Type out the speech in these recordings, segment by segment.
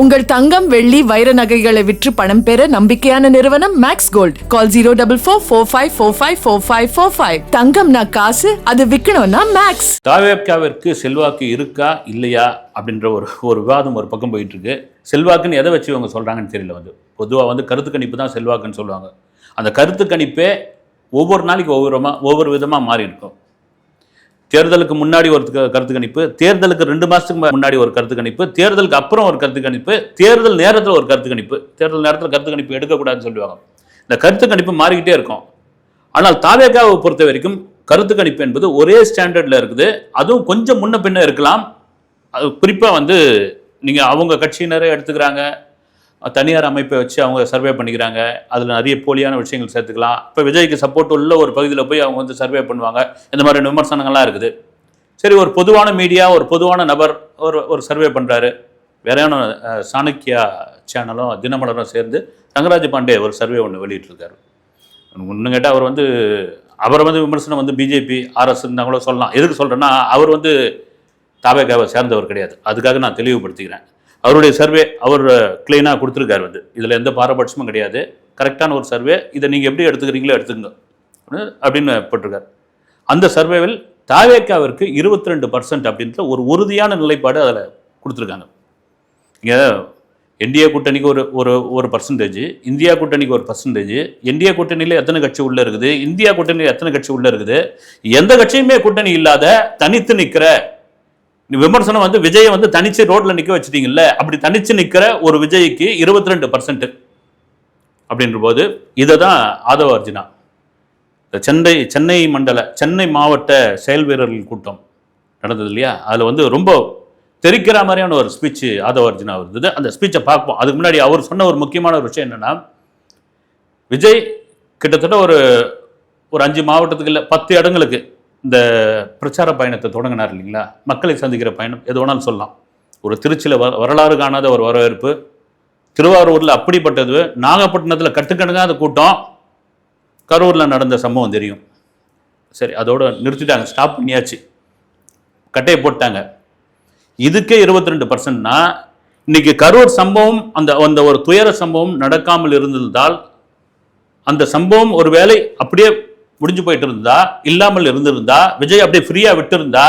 உங்கள் தங்கம் வெள்ளி வைர நகைகளை விற்று பணம் பெற நம்பிக்கையான நிறுவனம் Max gold call zero double four four five four five four five four five தங்கம்னா காசு அது விற்கணும்னா மேக்ஸ் தாவேப்காவிற்கு செல்வாக்கு இருக்கா இல்லையா அப்படின்ற ஒரு ஒரு விவாதம் ஒரு பக்கம் போயிட்டு இருக்கு செல்வாக்குன்னு எதை வச்சு இவங்க சொல்றாங்கன்னு தெரியல வந்து. பொதுவாக வந்து கருத்து கணிப்பு தான் செல்வாக்குன்னு சொல்லுவாங்க. அந்த கருத்து கணிப்பே ஒவ்வொரு நாளைக்கு ஒவ்வொரு ஒவ்வொரு விதமாக மாறி இருக்கும் தேர்தலுக்கு முன்னாடி ஒரு க- கருத்து கணிப்பு தேர்தலுக்கு ரெண்டு மாதத்துக்கு முன்னாடி ஒரு கருத்து கணிப்பு தேர்தலுக்கு அப்புறம் ஒரு கருத்து கணிப்பு தேர்தல் நேரத்தில் ஒரு கருத்து கணிப்பு தேர்தல் நேரத்தில் கருத்து கணிப்பு எடுக்கக்கூடாதுன்னு சொல்லுவாங்க. இந்த கருத்து கணிப்பு மாறிக்கிட்டே இருக்கும். ஆனால் தாவேக்காவை பொறுத்த வரைக்கும் கருத்து கணிப்பு என்பது ஒரே ஸ்டாண்டர்டில் இருக்குது. அதுவும் கொஞ்சம் முன்ன பின்ன இருக்கலாம். அது குறிப்பாக வந்து நீங்கள் அவங்க கட்சியினரே எடுத்துக்கிறாங்க. தனியார் அமைப்பை வச்சு அவங்க சர்வே பண்ணிக்கிறாங்க. அதில் நிறைய போலியான விஷயங்கள் சேர்த்துக்கலாம். இப்போ விஜய்க்கு சப்போர்ட் உள்ள ஒரு பகுதியில் போய் அவங்க வந்து சர்வே பண்ணுவாங்க. இந்த மாதிரி விமர்சனங்கள்லாம் இருக்குது. சரி ஒரு பொதுவான மீடியா ஒரு பொதுவான நபர் ஒரு ஒரு சர்வே பண்ணுறாரு வேறையான சாணக்கியா சேனலும் தினமலரும் சேர்ந்து ரங்கராஜ் பாண்டே ஒரு சர்வே ஒன்று வெளியிட்டிருக்காரு. ஒன்று கேட்டால் அவர் வந்து அவரை வந்து விமர்சனம் வந்து பிஜேபி ஆர்எஸ் இருந்தாங்களோ கூட சொல்லலாம். எதுக்கு சொல்கிறேன்னா அவர் வந்து தாபேக்காவை சேர்ந்தவர் கிடையாது. அதுக்காக நான் தெளிவுபடுத்திக்கிறேன். அவருடைய சர்வே அவர் கிளீனாக கொடுத்துருக்காரு வந்து. இதில் எந்த பாரபட்சமும் கிடையாது. கரெக்டான ஒரு சர்வே இதை நீங்கள் எப்படி எடுத்துக்கிறீங்களோ எடுத்துக்கங்க. அப்படின்னு- போட்டிருக்காரு. அந்த சர்வேவில் தாவேக்காவிற்கு இருபத்தி ரெண்டு பர்சன்ட் அப்படின்ற ஒரு உறுதியான நிலைப்பாடு அதில் கொடுத்துருக்காங்க. இங்கே என்டிஏ கூட்டணிக்கு ஒரு ஒரு ஒரு பர்சன்டேஜ் இந்தியா கூட்டணிக்கு ஒரு பர்சன்டேஜ் என்டிஏ கூட்டணியில் எத்தனை கட்சி உள்ளே இருக்குது இந்தியா கூட்டணியில் எத்தனை கட்சி உள்ளே இருக்குது எந்த கட்சியுமே கூட்டணி இல்லாத தனித்து நிற்கிற விமர்சனம் வந்து விஜயை வந்து தனிச்சு ரோட்ல நிக்க வச்சிட்டீங்கல்ல அப்படி தனிச்சு நிக்கிற ஒரு விஜய்க்கு இருபத்தி ரெண்டு பர்சன்ட் அப்படின்ற போது இதை தான் ஆதவ அர்ஜுனா. இந்த சென்னை சென்னை மண்டல சென்னை மாவட்ட செயல் வீரர்கள் கூட்டம் நடந்தது இல்லையா? அதில் வந்து ரொம்ப தெரிக்கிற மாதிரியான ஒரு ஸ்பீச் ஆதவ அர்ஜுனா இருந்தது. அந்த ஸ்பீச்சை பார்ப்போம். அதுக்கு முன்னாடி அவர் சொன்ன ஒரு முக்கியமான ஒரு விஷயம் என்னன்னா விஜய் கிட்டத்தட்ட ஒரு ஒரு அஞ்சு மாவட்டத்துக்கு இல்லை பத்து இடங்களுக்கு இந்த பிரச்சார பயணத்தை தொடங்கினார் இல்லைங்களா? மக்களை சந்திக்கிற பயணம் எது வேணாலும் சொல்லலாம். ஒரு திருச்சியில் வ வரலாறு காணாத ஒரு வரவேற்பு. திருவாரூரில் அப்படிப்பட்டது நாகப்பட்டினத்தில் கட்டுக்கணுங்காத கூட்டம். கரூரில் நடந்த சம்பவம் தெரியும். சரி அதோடு நிறுத்திட்டாங்க ஸ்டாப் பண்ணியாச்சு. கட்டையை போட்டாங்க. இதுக்கே இருபத்தி ரெண்டு பர்சன்ட்னா இன்னைக்கு கரூர் சம்பவம் அந்த அந்த ஒரு துயர சம்பவம் நடக்காமல் இருந்திருந்தால் அந்த சம்பவம் ஒருவேளை அப்படியே முடிஞ்சு போயிட்டு இருந்தா இல்லாமல் இருந்திருந்தா விஜய் அப்படியே ஃப்ரீயா விட்டிருந்தா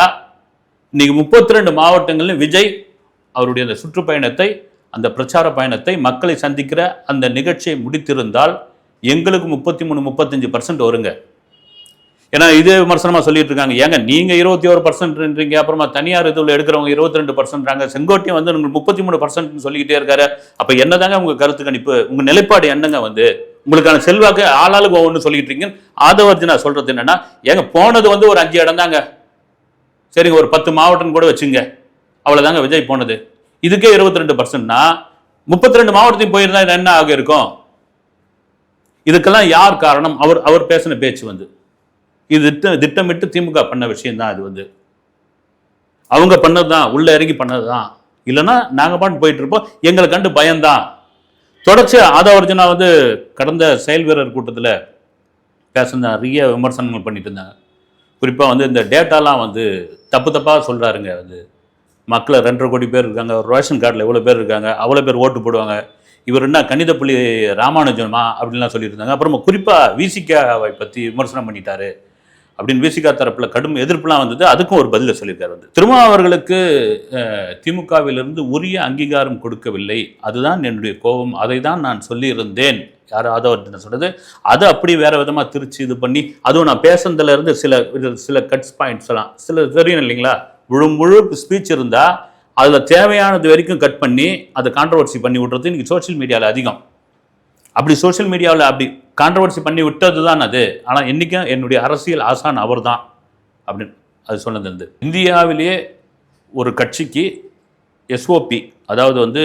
இன்னைக்கு முப்பத்தி ரெண்டு மாவட்டங்களிலும் விஜய் அவருடைய அந்த சுற்றுப்பயணத்தை அந்த பிரச்சார பயணத்தை மக்களை சந்திக்கிற அந்த நிகழ்ச்சியை முடித்திருந்தால் எங்களுக்கு முப்பத்தி மூணு முப்பத்தஞ்சு பர்சன்ட் வருங்க. ஏன்னா இதே விமர்சனமாக சொல்லிட்டு இருக்காங்க. ஏங்க நீங்க இருபத்தி ஒரு பர்சன்ட்ன்றீங்க அப்புறமா தனியார் இதுல எடுக்கிறவங்க இருபத்தி ரெண்டு பர்சன்ட்றாங்க செங்கோட்டையும் வந்து உங்களுக்கு முப்பத்தி மூணு பர்சன்ட்னு சொல்லிக்கிட்டே இருக்காரு. அப்போ என்னதாங்க உங்க கருத்து கணிப்பு? உங்க நிலைப்பாடு என்னங்க வந்து? உங்களுக்கான செல்வாக்கு ஆளாளுக்கு ஒவ்வொன்று சொல்லிட்டு இருக்கீங்க. ஆதவர்ஜனா சொல்றது என்னன்னா ஏங்க போனது வந்து ஒரு அஞ்சு இடம் தாங்க. சரிங்க ஒரு பத்து மாவட்டம் கூட வச்சுங்க. அவ்வளோதாங்க விஜய் போனது. இதுக்கே இருபத்தி ரெண்டு பர்சன்ட்னா முப்பத்தி ரெண்டு மாவட்டத்தையும் போயிருந்தா என்ன ஆக இருக்கும்? இதுக்கெல்லாம் யார் காரணம்? அவர் அவர் பேசின பேச்சு வந்து. இது திட்ட திட்டமிட்டு திமுக பண்ண விஷயம்தான் அது இது வந்து. அவங்க பண்ணது தான் உள்ள இறங்கி பண்ணது தான் இல்லைன்னா நாங்கள் பாட்டு போயிட்டு இருப்போம். எங்களை கண்டு பயம்தான். தொடர்ச்சி ஆதவர்ஜனா வந்து கடந்த செயல் வீரர் கூட்டத்தில் பேசுன நிறைய விமர்சனங்கள் பண்ணிட்டு இருந்தாங்க குறிப்பாக வந்து இந்த டேட்டாலாம் வந்து தப்பு தப்பாக சொல்கிறாருங்க வந்து மக்களை ரெண்டரை கோடி பேர் இருக்காங்க ஒரு ரேஷன் கார்டில் எவ்வளோ பேர் இருக்காங்க அவ்வளோ பேர் ஓட்டு போடுவாங்க. இவர் என்ன கணிதப்புள்ளி ராமானுஜமா அப்படின்லாம் சொல்லியிருந்தாங்க இருந்தாங்க அப்புறமா குறிப்பாக விசிகாவை பற்றி விமர்சனம் பண்ணிட்டாரு. அப்படின்னு விசிகா தரப்பில் கடும் எதிர்ப்புலாம் வந்தது. அதுக்கும் ஒரு பதிலை சொல்லியிருக்காரு வந்து. திருமாவர்களுக்கு அவர்களுக்கு திமுகவிலிருந்து உரிய அங்கீகாரம் கொடுக்கவில்லை. அதுதான் என்னுடைய கோபம். அதை தான் நான் சொல்லியிருந்தேன். யார் ஆதவர்ஜன சொல்கிறது அது அப்படி வேற விதமாக திருச்சி இது பண்ணி அதுவும் நான் பேசுனதுல இருந்து சில இது- சில கட்ஸ் பாயிண்ட்ஸ் எல்லாம் சில தெரியும் இல்லைங்களா? முழு முழு ஸ்பீச் இருந்தால் அதில் தேவையானது வரைக்கும் கட் பண்ணி அதை கான்ட்ரவர்சி பண்ணி விட்றது இன்னைக்கு சோஷியல் மீடியாவில் அதிகம். அப்படி சோஷியல் மீடியாவில் அப்படி கான்ட்ரவர்சி பண்ணி விட்டது தான் அது. ஆனால் என்றைக்கும் என்னுடைய அரசியல் ஆசான் அவர் தான் அப்படின்னு அது சொன்னது வந்து. இந்தியாவிலேயே ஒரு கட்சிக்கு எஸ்ஓபி அதாவது வந்து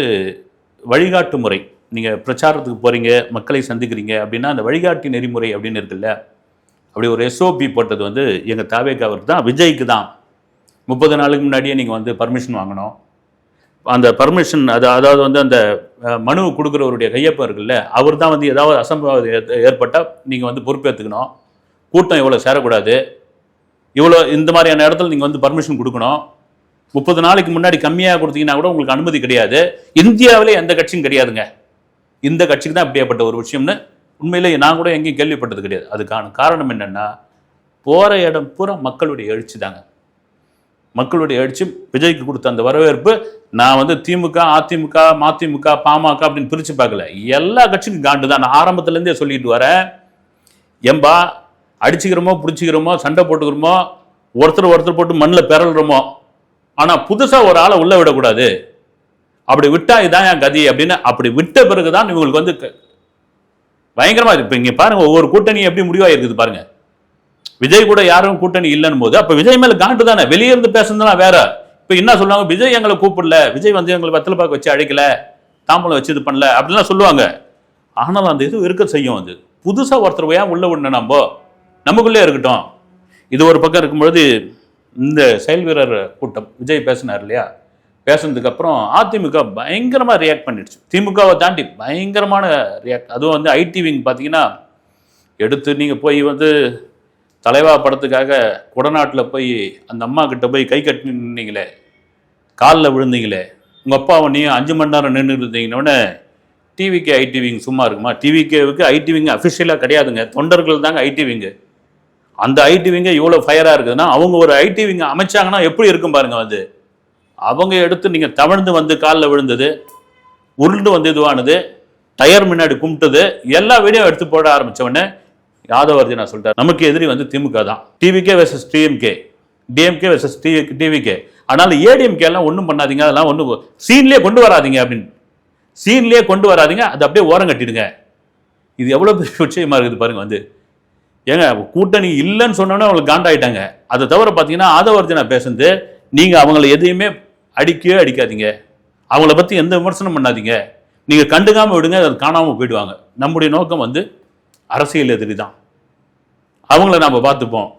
வழிகாட்டு முறை. நீங்கள் பிரச்சாரத்துக்கு போகிறீங்க மக்களை சந்திக்கிறீங்க அப்படின்னா அந்த வழிகாட்டி நெறிமுறை அப்படின்னு இருக்குல்ல அப்படி ஒரு எஸ்ஓபி போட்டது வந்து எங்கள் தாவேக்காவிற்கு தான் விஜய்க்கு தான் முப்பது நாளுக்கு முன்னாடியே நீங்கள் வந்து பர்மிஷன் வாங்கணும். அந்த பர்மிஷன் அது அதாவது வந்து அந்த மனு கொடுக்குறவருடைய கையொப்பம் இருக்குல்ல அவர் தான் வந்து ஏதாவது அசம்பாவிதம் ஏற்பட்டால் நீங்கள் வந்து பொறுப்பேற்றுக்கணும் கூட்டம் இவ்வளோ சேரக்கூடாது. இவ்வளோ இந்த மாதிரியான இடத்துல நீங்கள் வந்து பர்மிஷன் கொடுக்கணும். முப்பது நாளைக்கு முன்னாடி கம்மியாக கொடுத்தீங்கன்னா கூட உங்களுக்கு அனுமதி கிடையாது. இந்தியாவிலே எந்த கட்சியும் கிடையாதுங்க. இந்த கட்சிக்கு தான் அப்படியேப்பட்ட ஒரு விஷயம்னு உண்மையிலே நான் கூட எங்கேயும் கேள்விப்பட்டது கிடையாது. அதுக்கான காரணம் என்னென்னா போகிற இடம் பூரா மக்களுடைய எழுச்சி தாங்க. மக்களுடைய எழுச்சி விஜய்க்கு கொடுத்த அந்த வரவேற்பு நான் வந்து திமுக அதிமுக மதிமுக பாமக அப்படின்னு பிரித்து பார்க்கல. எல்லா கட்சிக்கும் காண்டு தான். நான் ஆரம்பத்துலேருந்தே சொல்லிட்டு வரேன். எம்பா அடிச்சுக்கிறோமோ பிடிச்சிக்கிறோமோ சண்டை போட்டுக்கிறோமோ ஒருத்தர் ஒருத்தர் போட்டு மண்ணில் பிறல்றோமோ ஆனால் புதுசாக ஒரு ஆளை உள்ளே விடக்கூடாது. அப்படி விட்டா இதான் என் கதி அப்படின்னு அப்படி விட்ட பிறகு தான் இவங்களுக்கு வந்து பயங்கரமாக இருக்கு. இப்போ இங்கே பாருங்க ஒவ்வொரு கூட்டணி எப்படி முடிவாயிருக்குது பாருங்கள் விஜய் கூட யாரும் கூட்டணி இல்லைன்னு போது அப்ப விஜய் மேல காண்டு தானே? வெளியே இருந்து பேசுனதுலாம் வேற. இப்ப என்ன சொல்லுவாங்க? விஜய் எங்களை கூப்பிடல. விஜய் வந்து எங்களை வெத்தலை பார்க்க வச்சு அழைக்கல. தாம்பூலம் வச்சு இது பண்ணல. அப்படிலாம் சொல்லுவாங்க. ஆனால் அந்த இது இருக்க செய்யும் அது. புதுசா ஒருத்தர் ஏன் உள்ள விடணும் நம்ம? நமக்குள்ளே இருக்கட்டும். இது ஒரு பக்கம் இருக்கும்பொழுது இந்த செயல் வீரர் கூட்டம் விஜய் பேசினார் இல்லையா? பேசுனதுக்கு அப்புறம் அதிமுக பயங்கரமா ரியாக்ட் பண்ணிடுச்சு. திமுகவை தாண்டி பயங்கரமான ரியாக்ட் அதுவும் வந்து ஐடி விங் பார்த்தீங்கன்னா எடுத்து நீங்க போய் வந்து தலைவா படத்துக்காக குடநாட்டில் போய் அந்த அம்மா கிட்ட போய் கை கட்டி நின்னீங்களே? காலில் விழுந்தீங்களே? உங்கள் அப்பாவை நீ அஞ்சு மணி நேரம் நின்று இருந்தீங்கன்னொடனே ஐடி ஐடிவிங் சும்மா இருக்குமா? டிவிகேவுக்கு ஐடிவிங் அஃபிஷியலாக கிடையாதுங்க. தொண்டர்கள் தாங்க ஐடிவிங்கு அந்த ஐடிவிங்க இவ்வளோ ஃபயராக இருக்குதுன்னா அவங்க ஒரு ஐடிவிங்க அமைச்சாங்கன்னா எப்படி இருக்கும் பாருங்க வந்து? அவங்க எடுத்து நீங்கள் தவழ்ந்து வந்து காலில் விழுந்தது உருண்டு வந்து இதுவானது டயர் முன்னாடி கும்பிட்டது எல்லா வீடியோ எடுத்து போட ஆரம்பித்தவொடனே யாதவர்ஜனா அர்ஜுனா சொல்லிட்டார். நமக்கு எதிரி வந்து திமுக தான். TVK versus DMK DMK versus D TVK அதனால ஏடிஎம்கே எல்லாம் ஒன்றும் பண்ணாதீங்க. அதெல்லாம் ஒன்றும் சீன்லேயே கொண்டு வராதீங்க அப்படின்னு. சீன்லேயே கொண்டு வராதீங்க. அதை அப்படியே ஓரம் கட்டிடுங்க. இது எவ்வளோ பெரிய விஷயமா இருக்குது பாருங்க வந்து. ஏங்க கூட்டணி இல்லைன்னு சொன்னோன்னே அவங்களுக்கு காண்டாயிட்டாங்க. அதை தவிர பார்த்தீங்கன்னா ஆதவர்ஜனா பேசுனது நீங்கள் அவங்கள எதையுமே அடிக்கவே அடிக்காதீங்க. அவங்கள பற்றி எந்த விமர்சனம் பண்ணாதீங்க. நீங்கள் கண்டுக்காமல் விடுங்க அது காணாமல் போயிடுவாங்க. நம்முடைய நோக்கம் வந்து அரசியல் எதிரி தான். அவங்கள நாம் பார்த்துப்போம்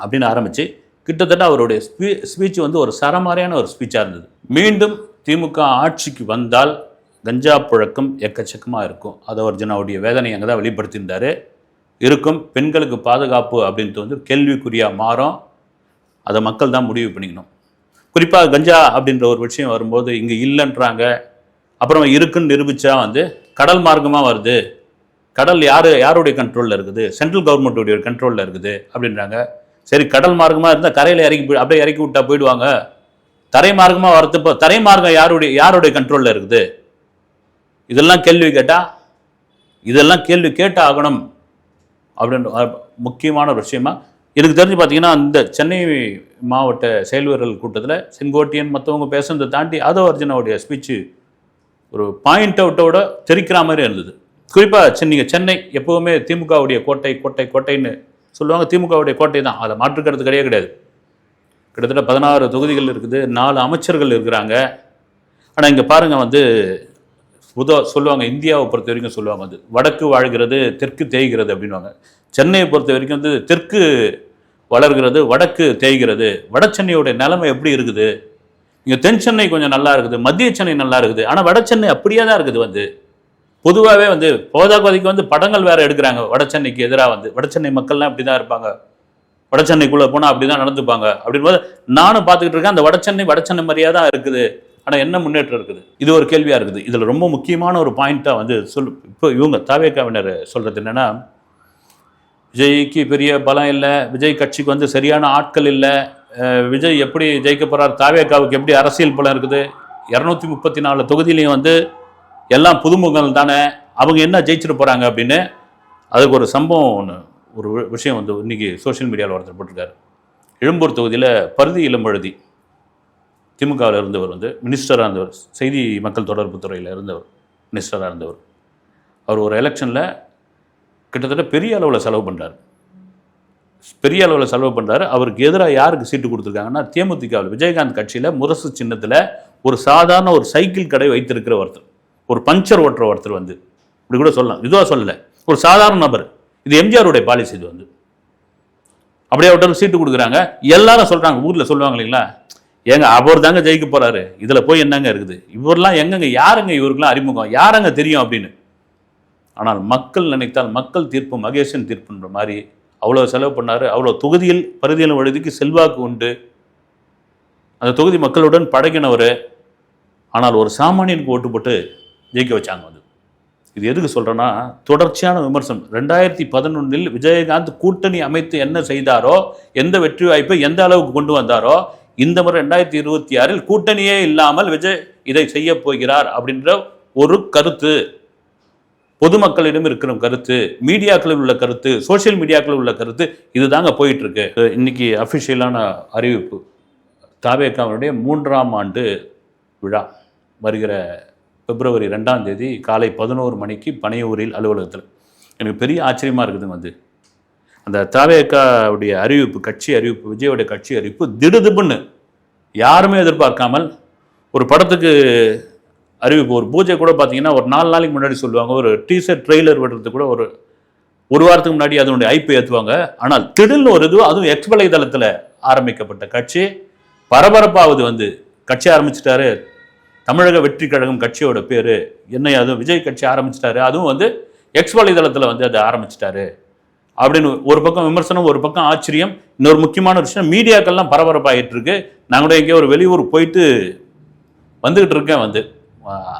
அப்படின்னு ஆரம்பித்து கிட்டத்தட்ட அவருடைய ஸ்பீ ஸ்பீச் வந்து ஒரு சரமாரியான ஒரு ஸ்பீச்சாக இருந்தது. மீண்டும் திமுக ஆட்சிக்கு வந்தால் கஞ்சா புழக்கம் எக்கச்சக்கமாக இருக்கும். அதவர்ஜனாவுடைய வேதனை அங்கே தான் வெளிப்படுத்தியிருந்தாரு. இருக்கும் பெண்களுக்கு பாதுகாப்பு அப்படின்ட்டு வந்து கேள்விக்குறியாக மாறும். அதை மக்கள் தான் முடிவு பண்ணிக்கணும். குறிப்பாக கஞ்சா அப்படின்ற ஒரு விஷயம் வரும்போது இங்கே இல்லைன்றாங்க. அப்புறம் இருக்குன்னு நிரூபித்தா வந்து கடல் மார்க்கமாக வருது. கடல் யார் யாருடைய கண்ட்ரோலில் இருக்குது? சென்ட்ரல் கவர்மெண்ட்டுடைய கண்ட்ரோலில் இருக்குது அப்படின்றாங்க. சரி கடல் மார்க்கமாக இருந்தால் கரையில் இறக்கி போய் அப்படியே இறக்கி விட்டா போயிடுவாங்க. தரை மார்க்கமாக வரது இப்போ தரை மார்க்கம் யாருடைய யாருடைய கண்ட்ரோலில் இருக்குது? இதெல்லாம் கேள்வி கேட்டால் இதெல்லாம் கேள்வி கேட்டு ஆகணும் அப்படின்ற முக்கியமான ஒரு விஷயமா எனக்கு தெரிஞ்சு பார்த்தீங்கன்னா இந்த சென்னை மாவட்ட செயல்வீரர்கள் கூட்டத்தில் செங்கோட்டியன் மற்றவங்க பேசுனதை தாண்டி ஆதவ அர்ஜுனாவுடைய ஸ்பீச்சு ஒரு பாயிண்ட் அவுட்டோட தெரிக்கிற மாதிரி இருந்தது. குறிப்பாக நீங்கள் சென்னை எப்போவுமே திமுகவுடைய கோட்டை கோட்டை கோட்டைன்னு சொல்லுவாங்க. திமுகவுடைய கோட்டை தான். அதை மாற்றுக்கிறது கிடையாது கிடையாது. கிட்டத்தட்ட பதினாறு தொகுதிகள் இருக்குது. நாலு அமைச்சர்கள் இருக்கிறாங்க. ஆனால் இங்கே பாருங்கள் வந்து புதோ சொல்லுவாங்க இந்தியாவை பொறுத்த வரைக்கும் சொல்லுவாங்க வந்து வடக்கு வாழ்கிறது தெற்கு தேய்கிறது அப்படின்வாங்க சென்னையை பொறுத்த வரைக்கும் வந்து தெற்கு வளர்கிறது வடக்கு தேய்கிறது. வட சென்னையுடைய நிலைமை எப்படி இருக்குது? இங்கே தென் சென்னை கொஞ்சம் நல்லா இருக்குது. மத்திய சென்னை நல்லா இருக்குது. ஆனால் வட சென்னை அப்படியே தான் இருக்குது வந்து. பொதுவாகவே வந்து போதாக்குவதைக்கு வந்து படங்கள் வேற எடுக்கிறாங்க. வடச்சென்னைக்கு எதிராக வந்து. வட சென்னை மக்கள்லாம் இப்படி தான் இருப்பாங்க. வட சென்னைக்குள்ளே போனால் அப்படி தான் நடந்துப்பாங்க. அப்படின்போது நானும் பார்த்துக்கிட்டு இருக்கேன். அந்த வட சென்னை மாதிரியாக தான் இருக்குது. ஆனால் என்ன முன்னேற்றம் இருக்குது? இது ஒரு கேள்வியாக இருக்குது. இதில் ரொம்ப முக்கியமான ஒரு பாயிண்ட்டாக வந்து சொல் இப்போ இவங்க தாவேக்காவினர் சொல்கிறது என்னென்னா விஜய்க்கு பெரிய பலம் இல்லை. விஜய் கட்சிக்கு வந்து சரியான ஆட்கள் இல்லை. விஜய் எப்படி ஜெயிக்க போகிறார் தாவேக்காவுக்கு எப்படி அரசியல் பலம் இருக்குது? இரநூத்தி முப்பத்தி நாலு தொகுதியிலையும் வந்து எல்லாம் புதுமுகங்கள் தானே அவங்க என்ன ஜெயிச்சிட்டு போகிறாங்க அப்படின்னு அதுக்கு ஒரு சம்பவம் ஒன்று ஒரு விஷயம் வந்து இன்னைக்கு சோஷியல் மீடியாவில் ஒருத்தர் போட்டிருக்காரு. எழும்பூர் தொகுதியில் பருதி இளம்பழுதி திமுகவில் இருந்தவர் வந்து மினிஸ்டராக இருந்தவர் செய்தி மக்கள் தொடர்பு துறையில் இருந்தவர் மினிஸ்டராக இருந்தவர். அவர் ஒரு எலெக்ஷனில் கிட்டத்தட்ட பெரிய அளவில் செலவு பண்ணுறார் பெரிய அளவில் செலவு பண்ணுறாரு அவருக்கு எதிராக யாருக்கு சீட்டு கொடுத்துருக்காங்கன்னா தேமுதிகவில் விஜயகாந்த் கட்சியில் முரசு சின்னத்தில் ஒரு சாதாரண ஒரு சைக்கிள் கடை வைத்திருக்கிற ஒருத்தர். ஒரு பஞ்சர் ஓட்டுற ஒருத்தர் வந்து இப்படி கூட சொல்லலாம். இதுவாக சொல்லலை. ஒரு சாதாரண நபர் இது எம்ஜிஆருடைய பாலிசி இது வந்து. அப்படியே அவர்கிட்ட சீட்டு கொடுக்குறாங்க. எல்லாரும் சொல்கிறாங்க ஊரில் சொல்லுவாங்க இல்லைங்களா? ஏங்க அவர் தாங்க ஜெயிக்க போகிறாரு இதில் போய் என்னங்க இருக்குது? இவரெல்லாம் எங்கங்க யாருங்க இவருக்கெல்லாம் அறிமுகம்? யாரங்க தெரியும் அப்படின்னு. ஆனால் மக்கள் நினைத்தால் மக்கள் தீர்ப்பு மகேஷன் தீர்ப்புன்ற மாதிரி அவ்வளோ செலவு பண்ணார். அவ்வளோ தொகுதியில் பரிதியில் வழுதிக்கு செல்வாக்கு உண்டு. அந்த தொகுதி மக்களுடன் பழகினவர். ஆனால் ஒரு சாமானியனுக்கு ஓட்டு போட்டு ஜெயிக்க வச்சாங்க வந்து இது எதுக்கு சொல்கிறேன்னா தொடர்ச்சியான விமர்சனம். ரெண்டாயிரத்தி பதினொன்றில் விஜயகாந்த் கூட்டணி அமைத்து என்ன செய்தாரோ எந்த வெற்றி வாய்ப்பை எந்த அளவுக்கு கொண்டு வந்தாரோ இந்த முறை ரெண்டாயிரத்தி இருபத்தி ஆறில் கூட்டணியே இல்லாமல் விஜய் இதை செய்ய போகிறார் அப்படின்ற ஒரு கருத்து. பொதுமக்களிடம் இருக்கிற கருத்து மீடியாக்களில் உள்ள கருத்து சோஷியல் மீடியாக்களில் உள்ள கருத்து இதுதாங்க போயிட்டு இருக்கு இன்னைக்கு அஃபிஷியலான அறிவிப்பு தாவேக்காவனுடைய மூன்றாம் ஆண்டு விழா வருகிற பிப்ரவரி ரெண்டாம் தேதி காலை பதினோரு மணிக்கு பனையூரில் அலுவலகத்தில். எனக்கு பெரிய ஆச்சரியமாக இருக்குதுங்க வந்து அந்த தாவேக்காவுடைய அறிவிப்பு கட்சி அறிவிப்பு விஜயோடைய கட்சி அறிவிப்பு திடுதுப்புன்னு யாருமே எதிர்பார்க்காமல் ஒரு படத்துக்கு அறிவிப்பு ஒரு பூஜை கூட பார்த்தீங்கன்னா ஒரு நாலு நாளைக்கு முன்னாடி சொல்லுவாங்க ஒரு டீசர் ட்ரெய்லர் விடுறது கூட ஒரு ஒரு வாரத்துக்கு முன்னாடி அதனுடைய ஐப்பு ஏற்றுவாங்க ஆனால் திடீர்னு ஒரு இது அதுவும் எக்ஸ் வலைதளத்தில் ஆரம்பிக்கப்பட்ட கட்சி பரபரப்பாவது வந்து கட்சி ஆரம்பிச்சிட்டாரு தமிழக வெற்றி கழகம் கட்சியோட பேர். என்ன அதுவும் விஜய் கட்சி ஆரம்பிச்சிட்டாரு. அதுவும் வந்து எக்ஸ் வலைதளத்தில் வந்து அதை ஆரம்பிச்சிட்டாரு. அப்படின்னு ஒரு பக்கம் விமர்சனம் ஒரு பக்கம் ஆச்சரியம். இன்னொரு முக்கியமான விஷயம் மீடியாக்கள்லாம் பரபரப்பாகிட்டு இருக்கு நான் கூட எங்கேயோ ஒரு வெளியூர் போயிட்டு வந்துக்கிட்டு இருக்கேன் வந்து.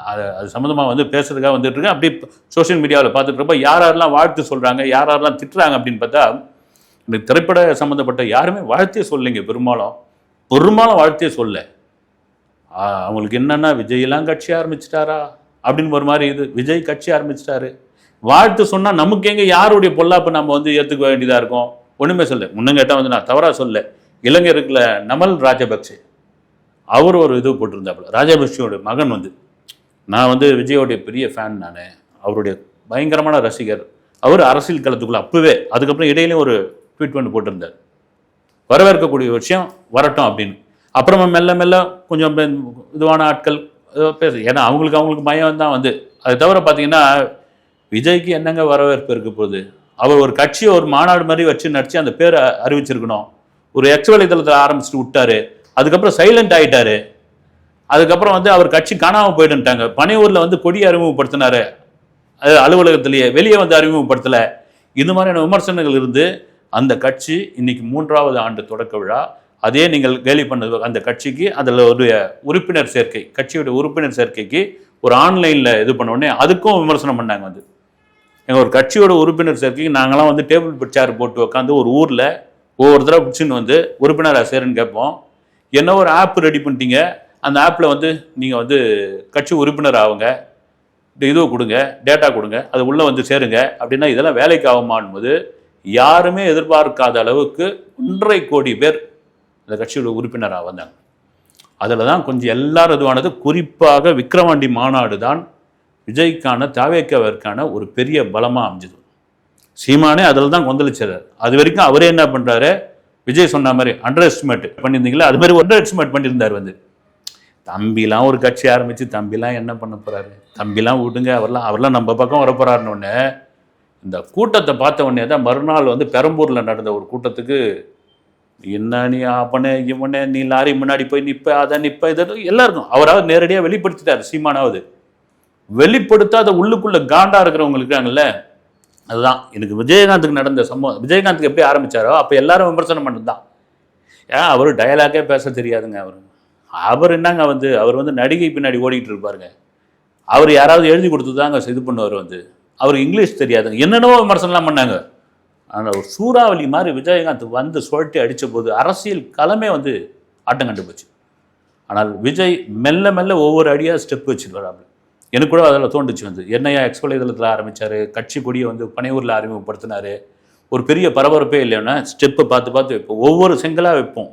அது அது சம்மந்தமாக வந்து பேசுறதுக்காக வந்துட்டு இருக்கேன். அப்படி சோஷியல் மீடியாவில் பார்த்துட்டு இருப்போம் யார் யாரெல்லாம் வாழ்த்து சொல்கிறாங்க யார் யாரெல்லாம் திட்டுறாங்க அப்படின்னு பார்த்தா இந்த திரைப்பட சம்மந்தப்பட்ட யாருமே வாழ்த்தே சொல்லலைங்க பெரும்பாலும். பெரும்பாலும் வாழ்த்தே சொல்லலை. அவங்களுக்கு என்னன்னா விஜயெல்லாம் கட்சி ஆரம்பிச்சிட்டாரா? அப்படின்னு ஒரு மாதிரி இது. விஜய் கட்சி ஆரம்பிச்சிட்டாரு. வாழ்த்து சொன்னால் நமக்கு எங்கே யாருடைய பொல்லாப்பை நம்ம வந்து ஏற்றுக்க வேண்டியதாக இருக்கும்? ஒன்றுமே சொல்ல முன்னும் கேட்டால் வந்து நான் தவறாக சொல்ல இளைஞருக்குல நமல் ராஜபக்சே அவர் ஒரு இது போட்டிருந்தாப்புல. ராஜபக்சேயோட மகன் வந்து. நான் வந்து விஜயோடைய பெரிய ஃபேன் நான். அவருடைய பயங்கரமான ரசிகர். அவர் அரசியல் களத்துக்குள்ளே அப்பவே அதுக்கப்புறம் இடையிலையும் ஒரு ட்வீட் பண்ணி போட்டிருந்தார். வரவேற்கக்கூடிய விஷயம் வரட்டும் அப்படின்னு. அப்புறமா மெல்ல மெல்ல கொஞ்சம் பெ- இதுவான ஆட்கள் பேசு. ஏன்னா அவங்களுக்கு அவங்களுக்கு பயம் தான் வந்து. அது தவிர பார்த்தீங்கன்னா விஜய்க்கு என்னங்க வரவேற்பு இருக்க போகுது? அவர் ஒரு கட்சியை ஒரு மாநாடு மாதிரி வச்சு நடிச்சு அந்த பேரை அறிவிச்சிருக்கணும். ஒரு எக்ஸ் வலைதளத்தில் ஆரம்பிச்சுட்டு விட்டாரு. அதுக்கப்புறம் சைலண்ட் ஆகிட்டாரு அதுக்கப்புறம் வந்து அவர் கட்சி காணாமல் போயிட்டுட்டாங்க பனையூரில் வந்து கொடி அறிமுகப்படுத்தினாரு. அது அலுவலகத்திலேயே வெளியே வந்து அறிமுகப்படுத்தலை. இந்த மாதிரியான விமர்சனங்கள் இருந்து அந்த கட்சி இன்னைக்கு மூன்றாவது ஆண்டு தொடக்க விழா. அதே நீங்கள் கேலி பண்ணது அந்த கட்சிக்கு அதில் ஒரு உறுப்பினர் சேர்க்கை கட்சியோட உறுப்பினர் சேர்க்கைக்கு ஒரு ஆன்லைனில் இது பண்ணோடனே அதுக்கும் விமர்சனம் பண்ணாங்க வந்து. எங்கள் ஒரு கட்சியோட உறுப்பினர் சேர்க்கைக்கு நாங்களாம் வந்து டேபிள் சேர் போட்டு உட்காந்து ஒரு ஊரில் ஒவ்வொரு தடவை பிடிச்சின்னு வந்து உறுப்பினராக சேருன்னு கேட்போம். என்ன ஒரு ஆப் ரெடி பண்ணிட்டீங்க? அந்த ஆப்பில் வந்து நீங்கள் வந்து கட்சி உறுப்பினர் ஆகுங்க இதுவும் கொடுங்க டேட்டா கொடுங்க அது உள்ளே வந்து சேருங்க. அப்படின்னா இதெல்லாம் வேலைக்கு ஆகுமான்போது யாருமே எதிர்பார்க்காத அளவுக்கு ஒன்றரை கோடி பேர் அந்த கட்சியோட உறுப்பினராக வந்தாங்க. அதில் தான் கொஞ்சம் எல்லாரும் இதுவானது குறிப்பாக விக்ரவாண்டி மாநாடு தான் விஜய்க்கான தாவேக்கவிற்கான ஒரு பெரிய பலமாக அமைஞ்சது. சீமானே அதில் தான் கொந்தளிச்சார். அது வரைக்கும் அவரே என்ன பண்ணுறாரு விஜய் சொன்ன மாதிரி அண்டர் எஸ்டிமேட் பண்ணியிருந்தீங்களா அது மாதிரி அண்டர் எஸ்டிமேட் பண்ணியிருந்தார் வந்து. தம்பிலாம் ஒரு கட்சி ஆரம்பித்து தம்பிலாம் என்ன பண்ண போகிறாரு தம்பிலாம் விடுங்க அவர்லாம் அவர்லாம் நம்ம பக்கம் வர போகிறாருன்னு ஒன்று இந்த கூட்டத்தை பார்த்த உடனே தான் மறுநாள் வந்து பெரம்பூரில் நடந்த ஒரு கூட்டத்துக்கு என்ன நீ அவனே இவனே நீ லாரி முன்னாடி போய் நிற்ப அதை நிற்ப இதை எல்லாருக்கும் அவராவது நேரடியாக வெளிப்படுத்திட்டார் சீமானாவது. வெளிப்படுத்தாத உள்ளுக்குள்ள காண்டா இருக்கிறவங்க இருக்காங்கல்ல அதுதான். எனக்கு விஜயகாந்துக்கு நடந்த சம்பவம் விஜயகாந்துக்கு எப்படி ஆரம்பிச்சாரோ அப்போ எல்லாரும் விமர்சனம் பண்ணது தான் ஏன் அவர் டயலாக்கே பேச தெரியாதுங்க அவர். அவர் என்னங்க வந்து அவர் வந்து நடிகை பின்னாடி ஓடிக்கிட்டு இருப்பாருங்க. அவர் யாராவது எழுதி கொடுத்து தாங்க இது பண்ணுவார் வந்து. அவர் இங்கிலீஷ் தெரியாதுங்க. என்னென்னவோ விமர்சனம்லாம் பண்ணாங்க. ஆனால் ஒரு சூறாவளி மாதிரி விஜயகாந்த் வந்து சுழட்டி அடித்த போது அரசியல் களமே வந்து ஆட்டம் கண்டு போச்சு. ஆனால் விஜய் மெல்ல மெல்ல ஒவ்வொரு அடியாக ஸ்டெப் வச்சுட்டு எனக்கு கூட அதில் தோண்டுச்சு வந்து. என்னையா எக்ஸ்போலை இதழத்தில் ஆரம்பித்தார் கட்சி கொடியை வந்து பனையூரில் அறிமுகப்படுத்தினாரு. ஒரு பெரிய பரபரப்பே இல்லைன்னா ஸ்டெப்பை பார்த்து பார்த்து வைப்போம். ஒவ்வொரு செங்கலாக வைப்போம்.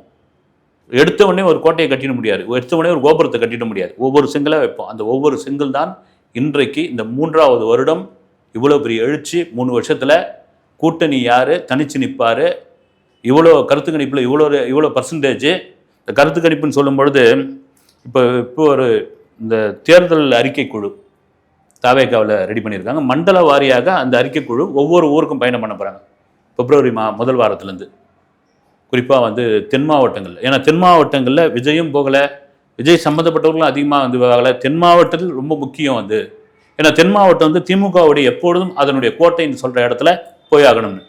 எடுத்த உடனே ஒரு கோட்டையை கட்டிட முடியாது. எடுத்த உடனே ஒரு கோபுரத்தை கட்டிட முடியாது. ஒவ்வொரு செங்கலாக வைப்போம். அந்த ஒவ்வொரு செங்கல் தான் இன்றைக்கு இந்த மூன்றாவது வருடம் இவ்வளோ பெரிய எழுச்சி. மூணு வருஷத்தில் கூட்டணி யார்? தனிச்சு நிற்பார் இவ்வளோ கருத்து கணிப்பில் இவ்வளோ இவ்வளோ பர்சன்டேஜ் இந்த கருத்து கணிப்புன்னு சொல்லும் பொழுது இப்போ இப்போ ஒரு இந்த தேர்தல் அறிக்கை குழு தாவேக்காவில் ரெடி பண்ணியிருக்காங்க. மண்டல வாரியாக அந்த அறிக்கை குழு ஒவ்வொரு ஊருக்கும் பயணம் பண்ண போகிறாங்க பிப்ரவரி மா முதல் வாரத்துலேருந்து. குறிப்பாக வந்து தென் மாவட்டங்கள் ஏன்னா தென் மாவட்டங்களில் விஜயும் போகலை. விஜய் சம்மந்தப்பட்டவர்களும் அதிகமாக வந்து ஆகலை தென் மாவட்டத்தில் ரொம்ப முக்கியம் வந்து. ஏன்னா தென் மாவட்டம் வந்து திமுகவுடைய எப்பொழுதும் அதனுடைய கோட்டைன்னு சொல்கிற இடத்துல போய் ஆகணும்னு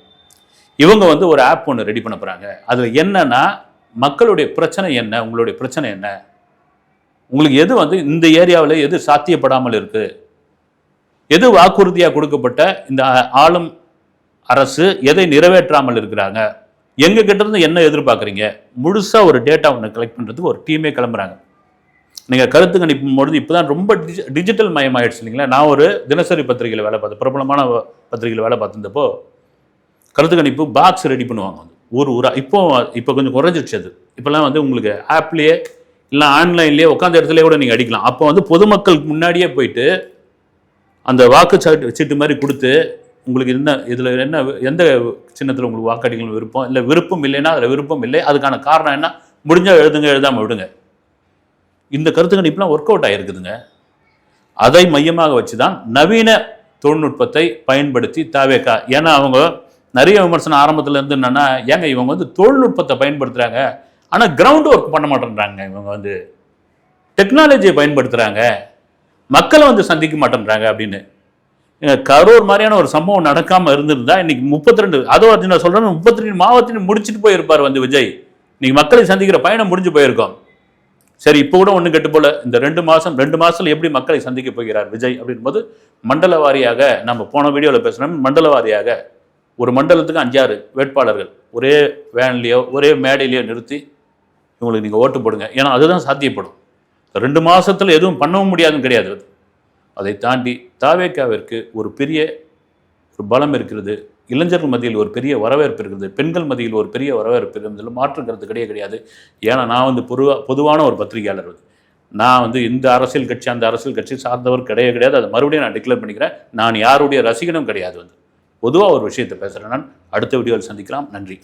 இவங்க வந்து ஒரு ஆப் ஒன்று ரெடி பண்ண போகிறாங்க அதில் என்னன்னா மக்களுடைய பிரச்சனை என்ன உங்களுடைய பிரச்சனை என்ன உங்களுக்கு எது வந்து இந்த ஏரியாவில் எது சாத்தியப்படாமல் இருக்கு எது வாக்குறுதியாக கொடுக்கப்பட்ட இந்த ஆளும் அரசு எதை நிறைவேற்றாமல் இருக்கிறாங்க எங்ககிட்ட இருந்து என்ன எதிர்பார்க்குறீங்க முழுசாக ஒரு டேட்டா ஒன்று கலெக்ட் பண்ணுறதுக்கு ஒரு டீமே கிளம்புறாங்க. நீங்கள் கருத்து கணிப்பும் பொழுது இப்போதான் ரொம்ப டிஜி- டிஜிட்டல் மயமாயிடுச்சு இல்லைங்களா? நான் ஒரு தினசரி பத்திரிகையில் வேலை பார்த்தேன் பிரபலமான பத்திரிகையில் வேலை பார்த்துருந்தப்போ கருத்து கணிப்பு பாக்ஸ் ரெடி பண்ணுவாங்க வந்து ஊர் ஊராக இப்போ இப்போ கொஞ்சம் குறைஞ்சிருச்சு அது. இப்போல்லாம் வந்து உங்களுக்கு ஆப்லேயே இல்லை ஆன்லைன்லேயே உட்காந்த இடத்துல கூட நீங்கள் அடிக்கலாம். அப்போ வந்து பொதுமக்களுக்கு முன்னாடியே போயிட்டு அந்த வாக்கு சீட்டு மாதிரி கொடுத்து உங்களுக்கு என்ன இதில் என்ன எந்த சின்னத்தில் உங்களுக்கு வாக்கடிக்கணும் விருப்பம் இல்லை விருப்பம் இல்லைன்னா அதில் விருப்பம் இல்லை அதுக்கான காரணம் என்ன? முடிஞ்சால் எழுதுங்க எழுதாமல் விடுங்க. இந்த கருத்து கணிப்புலாம் ஒர்க் அவுட் ஆகிருக்குதுங்க அதை மையமாக வச்சு தான் நவீன தொழில்நுட்பத்தை பயன்படுத்தி தாவேக்கா. ஏன்னா அவங்க நிறைய விமர்சனம் ஆரம்பத்துல இருந்து என்னன்னா ஏங்க இவங்க வந்து தொழில்நுட்பத்தை பயன்படுத்துறாங்க ஆனால் கிரவுண்ட் ஒர்க் பண்ண மாட்டேன்றாங்க. இவங்க வந்து டெக்னாலஜியை பயன்படுத்துறாங்க. மக்களை வந்து சந்திக்க மாட்டேன்றாங்க அப்படின்னு. கரூர் மாதிரியான ஒரு சம்பவம் நடக்காம இருந்திருந்தா இன்னைக்கு முப்பத்தி ரெண்டு அதோ அது நான் சொல்றேன் முப்பத்தி ரெண்டு மாவட்டத்தையும் முடிச்சுட்டு போயிருப்பார் வந்து விஜய். இன்னைக்கு மக்களை சந்திக்கிற பயணம் முடிஞ்சு போயிருக்கோம். சரி இப்போ கூட ஒன்றும் கெட்டு போல. இந்த ரெண்டு மாதம் ரெண்டு மாதத்தில் எப்படி மக்களை சந்திக்க போகிறார் விஜய் அப்படின்போது மண்டல வாரியாக நம்ம போன வீடியோவில் பேசுகிறோம் மண்டல வாரியாக ஒரு மண்டலத்துக்கு அஞ்சாறு வேட்பாளர்கள். ஒரே வேன்லேயோ ஒரே மேடையிலையோ நிறுத்தி இவங்களுக்கு நீங்கள் ஓட்டு போடுங்க. ஏன்னா அதுதான் சாத்தியப்படும். ரெண்டு மாதத்தில் எதுவும் பண்ணவும் முடியாதுன்னு கிடையாது அது. அதை தாண்டி தாவேக்காவிற்கு ஒரு பெரிய ஒரு பலம் இருக்கிறது இளைஞர்கள் மத்தியில் ஒரு பெரிய வரவேற்பு இருக்கிறது பெண்கள் மத்தியில் ஒரு பெரிய வரவேற்பு இருக்கிறது மாற்று கருத்து கிடையாது கிடையாது. ஏன்னா நான் வந்து பொதுவாக பொதுவான ஒரு பத்திரிகையாளர் வந்து நான் வந்து இந்த அரசியல் கட்சி அந்த அரசியல் கட்சி சார்ந்தவர் கிடையாது கிடையாது. அதை மறுபடியும் நான் டிக்ளேர் பண்ணிக்கிறேன். நான் யாருடைய ரசிகனும் கிடையாது வந்து. பொதுவாக ஒரு விஷயத்தை பேசுகிறேன் நான் அடுத்த வீடியோவில் சந்திக்கலாம். நன்றி.